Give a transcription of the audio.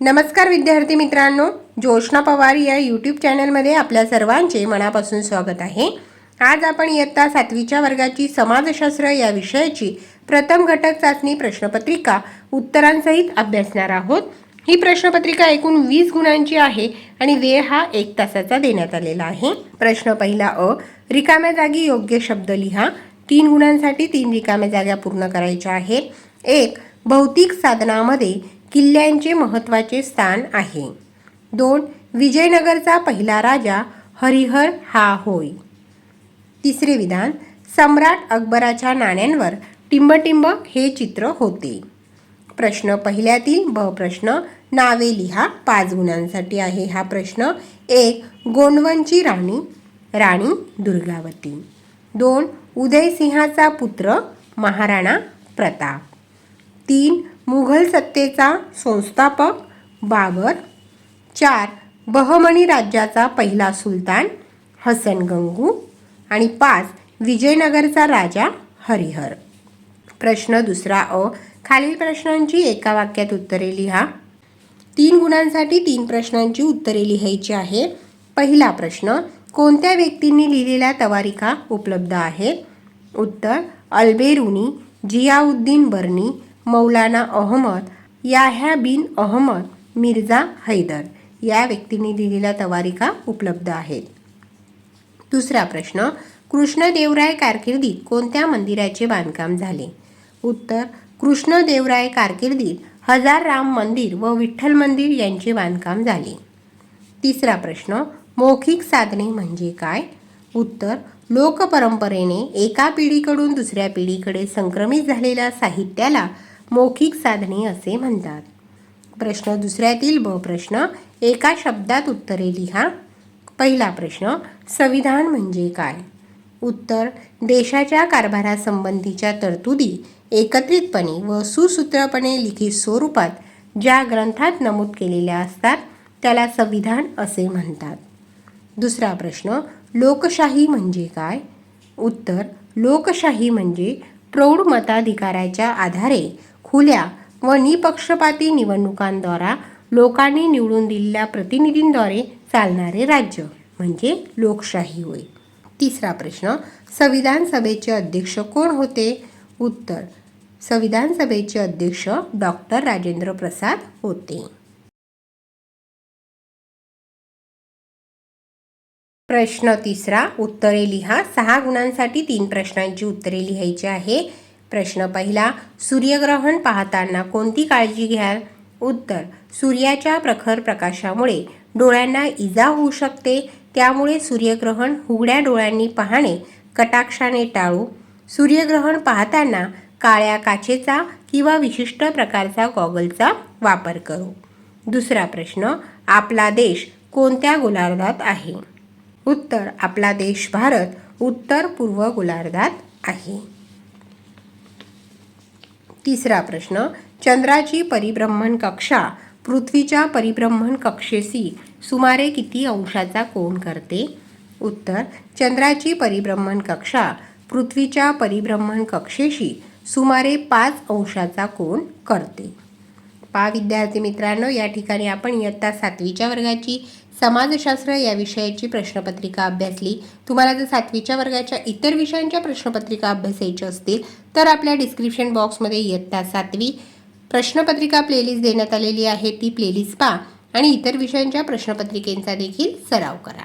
नमस्कार विद्यार्थी मित्रांनो जोशना पवार या यूट्यूब चॅनलमध्ये आपल्या सर्वांचे मनापासून स्वागत आहे. आज आपण इयत्ता सातवीच्या वर्गाची समाजशास्त्र या विषयाची प्रथम घटक चाचणी प्रश्नपत्रिका उत्तरांसहित अभ्यासणार आहोत. ही प्रश्नपत्रिका एकूण वीस गुणांची आहे आणि वेळ हा एक तासाचा देण्यात आलेला आहे. प्रश्न पहिला अ रिकाम्या जागी योग्य शब्द लिहा. तीन गुणांसाठी तीन रिकाम्या जागा पूर्ण करायच्या आहेत. एक भौतिक साधनामध्ये किल्ल्यांचे महत्त्वाचे स्थान आहे. दोन विजयनगरचा पहिला राजा हरिहर हा होय. तिसरे विधान सम्राट अकबराच्या नाण्यांवर टिंबटिंब हे चित्र होते. प्रश्न पहिल्यातील ब प्रश्न नावे लिहा पाच गुणांसाठी आहे हा प्रश्न. एक गोंडवनची राणी राणी दुर्गावती. दोन उदयसिंहाचा पुत्र महाराणा प्रताप. तीन मुघल सत्तेचा संस्थापक बाबर. चार बहमणी राज्याचा पहिला सुलतान हसन गंगू. आणि पाच विजयनगरचा राजा हरिहर. प्रश्न दुसरा अ खालील प्रश्नांची एका वाक्यात उत्तरे लिहा. तीन गुणांसाठी तीन प्रश्नांची उत्तरे लिहायची आहे. पहिला प्रश्न कोणत्या व्यक्तींनी लिहिलेल्या तवारिका उपलब्ध आहेत उत्तर अल्बेरुनी जियाउद्दीन बर्नी मौलाना अहमद याह्या बिन अहमद मिर्झा हैदर या व्यक्तींनी दिलेल्या तवारिका उपलब्ध आहेत. दुसरा प्रश्न कृष्णदेवराय कारकिर्दीत कोणत्या मंदिराचे बांधकाम झाले? उत्तर कृष्णदेवराय कारकिर्दीत हजार राम मंदिर व विठ्ठल मंदिर यांचे बांधकाम झाले. तिसरा प्रश्न मौखिक साधने म्हणजे काय? उत्तर लोकपरंपरेने एका पिढीकडून दुसऱ्या पिढीकडे संक्रमित झालेल्या साहित्याला मौखिक साधने असे म्हणतात. प्रश्न दुसऱ्यातील ब प्रश्न एका शब्दात उत्तरे लिहा. पहिला प्रश्न संविधान म्हणजे काय? उत्तर देशाच्या कारभारासंबंधीच्या तरतुदी एकत्रितपणे व सुसूत्रपणे लिखित स्वरूपात ज्या ग्रंथात नमूद केलेल्या असतात त्याला संविधान असे म्हणतात. दुसरा प्रश्न लोकशाही म्हणजे काय? उत्तर लोकशाही म्हणजे प्रौढ मताधिकाराच्या आधारे खुल्या व निपक्षपाती निवडणुकांद्वारा लोकांनी निवडून दिलेल्या प्रतिनिधींद्वारे चालणारे राज्य म्हणजे लोकशाही होय. तिसरा प्रश्न संविधान सभेचे अध्यक्ष कोण होते? उत्तर संविधान सभेचे अध्यक्ष डॉक्टर राजेंद्र प्रसाद होते. प्रश्न तिसरा उत्तरे लिहा. सहा गुणांसाठी तीन प्रश्नांची उत्तरे लिहायची आहे. प्रश्न पहिला सूर्यग्रहण पाहताना कोणती काळजी घ्याल? उत्तर सूर्याच्या प्रखर प्रकाशामुळे डोळ्यांना इजा होऊ शकते त्यामुळे सूर्यग्रहण उघड्या डोळ्यांनी पाहणे कटाक्षाने टाळू. सूर्यग्रहण पाहताना काळ्या काचेचा किंवा विशिष्ट प्रकारचा गॉगलचा वापर करू. दुसरा प्रश्न आपला देश कोणत्या गोलार्धात आहे? उत्तर आपला देश भारत उत्तर पूर्व गोलार्धात आहे. तिसरा प्रश्न चंद्राची परिभ्रमण कक्षा पृथ्वीच्या परिभ्रमण कक्षेशी सुमारे किती अंशाचा कोण करते? उत्तर चंद्राची परिभ्रमण कक्षा पृथ्वीच्या परिभ्रमण कक्षेशी सुमारे पाच अंशाचा कोण करते. पहा विद्यार्थी मित्रांनो या ठिकाणी आपण इयत्ता सातवीच्या वर्गाची समाजशास्त्र या विषयाची प्रश्नपत्रिका अभ्यासली. तुम्हाला जर सातवीच्या वर्गाच्या इतर विषयांच्या प्रश्नपत्रिका अभ्यासायच्या असतील तर आपल्या डिस्क्रिप्शन बॉक्समध्ये इयत्ता सातवी प्रश्नपत्रिका प्लेलिस्ट देण्यात आलेली आहे. ती प्लेलिस्ट पहा आणि इतर विषयांच्या प्रश्नपत्रिकेंचा देखील सराव करा.